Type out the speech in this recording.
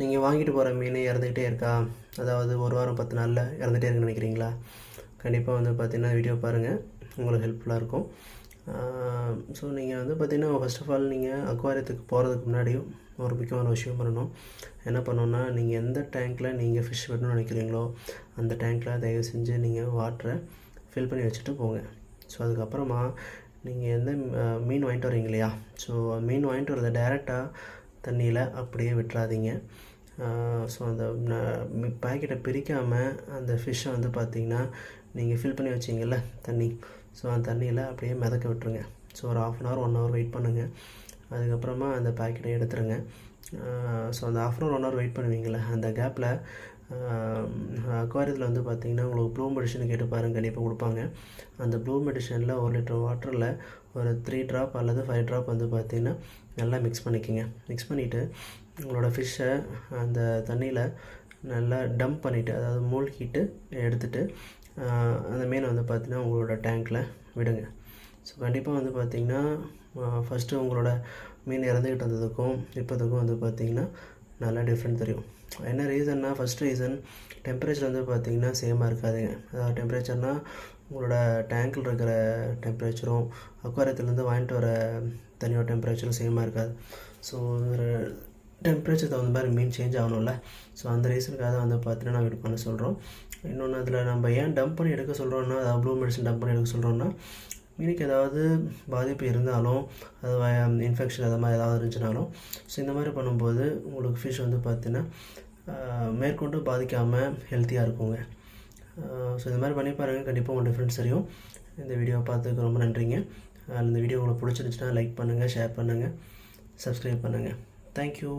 நீங்கள் வாங்கிட்டு போகிற மீன் இறந்துக்கிட்டே இருக்கா? அதாவது ஒரு வாரம் பத்து நாளில் இறந்துகிட்டே இருக்குன்னு நினைக்கிறீங்களா? கண்டிப்பாக வந்து பார்த்தீங்கன்னா வீடியோ பாருங்கள் உங்களுக்கு ஹெல்ப்ஃபுல்லாக இருக்கும். ஸோ நீங்கள் வந்து பார்த்தீங்கன்னா ஃபர்ஸ்ட் ஆஃப் ஆல் நீங்கள் அக்வாரியத்துக்கு போகிறதுக்கு முன்னாடியும் ஒரு முக்கியமான விஷயம் பண்ணணும். என்ன பண்ணணுன்னா நீங்கள் எந்த டேங்க்கில் நீங்கள் ஃபிஷ் விடணும்னு நினைக்கிறீங்களோ அந்த டேங்க்கில் தயவு செஞ்சு நீங்கள் வாட்டரை ஃபில் பண்ணி வச்சுட்டு போங்க. ஸோ அதுக்கப்புறமா நீங்கள் எந்த மீன் வாங்கிட்டு வரீங்க இல்லையா? ஸோ மீன் வாங்கிட்டு வரதை டைரெக்டாக தண்ணியில் அப்படியே விட்டுறாதீங்க. ஸோ அந்த பேக்கெட்டை பிரிக்காமல் அந்த ஃபிஷ்ஷை வந்து பார்த்தீங்கன்னா நீங்கள் ஃபில் பண்ணி வச்சிங்கல்ல தண்ணி. ஸோ அந்த தண்ணியில் அப்படியே மிதக்க விட்டுருங்க. ஸோ ஒரு half an hour one hour wait பண்ணுங்கள் அதுக்கப்புறமா அந்த பேக்கெட்டை எடுத்துருங்க. ஸோ அந்த half an hour one hour wait பண்ணுவீங்களே அந்த கேப்பில் அக்வாரியத்தில் வந்து பார்த்தீங்கன்னா உங்களுக்கு ப்ளூ மெடிஷன் கேட்டு பாருங்கள் கண்டிப்பாக கொடுப்பாங்க. அந்த ப்ளூ மெடிஷனில் ஒரு லிட்டர் வாட்டரில் ஒரு த்ரீ ட்ராப் அல்லது ஃபைவ் ட்ராப் வந்து பார்த்திங்கன்னா நல்லா மிக்ஸ் பண்ணிக்கோங்க. மிக்ஸ் பண்ணிவிட்டு உங்களோட ஃபிஷ்ஷை அந்த தண்ணியில் நல்லா டம்ப் பண்ணிவிட்டு அதாவது மூழ்கிட்டு எடுத்துகிட்டு அந்த மீனை வந்து பார்த்திங்கன்னா உங்களோட டேங்க்கில் விடுங்க. ஸோ கண்டிப்பாக வந்து பார்த்திங்கன்னா ஃபஸ்ட்டு உங்களோட மீன் இறந்துக்கிட்டு இருந்ததுக்கும் இப்போதுக்கும் வந்து பார்த்தீங்கன்னா நல்லா டிஃப்ரெண்ட் தெரியும். என்ன ரீசன்னா ஃபஸ்ட் ரீசன் டெம்பரேச்சர் வந்து பார்த்தீங்கன்னா சேமாக இருக்காதுங்க அதாவது டெம்பரேச்சர்னால் உங்களோட டேங்கில் இருக்கிற டெம்பரேச்சரும் அக்வாரியத்துலேருந்து வாங்கிட்டு வர தனியோட டெம்பரேச்சரும் சேமாக இருக்காது. ஸோ டெம்பரேச்சர் தகுந்த மாதிரி மீன் சேஞ்ச் ஆகணும்ல. ஸோ அந்த ரீசனுக்காக தான் வந்து பார்த்தீங்கன்னா நாங்கள் இது பண்ண சொல்கிறோம் இன்னொன்று அதில் நம்ம ஏன் டம்ப் பண்ணி எடுக்க சொல்கிறோன்னா அதாவது ப்ளூ மெடிசன் டம்ப் பண்ணி எடுக்க சொல்கிறோன்னா மீனுக்கு ஏதாவது பாதிப்பு இருந்தாலும் அது இன்ஃபெக்ஷன் அது மாதிரி ஏதாவது இருந்துச்சுனாலும் ஸோ இந்த மாதிரி பண்ணும்போது உங்களுக்கு ஃபிஷ் வந்து பார்த்தீங்கன்னா மேற்கொண்டு பாதிக்காமல் ஹெல்த்தியாக இருக்குங்க. ஸோ இந்த மாதிரி பண்ணி பாருங்கள் கண்டிப்பாக உங்களுக்கு டிஃப்ரென்ஸ் தெரியும். இந்த வீடியோவை பார்த்துக்கு ரொம்ப நன்றிங்க. ஆஹ் இந்த வீடியோ உங்களுக்கு பிடிச்சிருந்துச்சுன்னா லைக் பண்ணுங்கள் ஷேர் பண்ணுங்கள் சப்ஸ்கிரைப் பண்ணுங்கள் தேங்க்யூ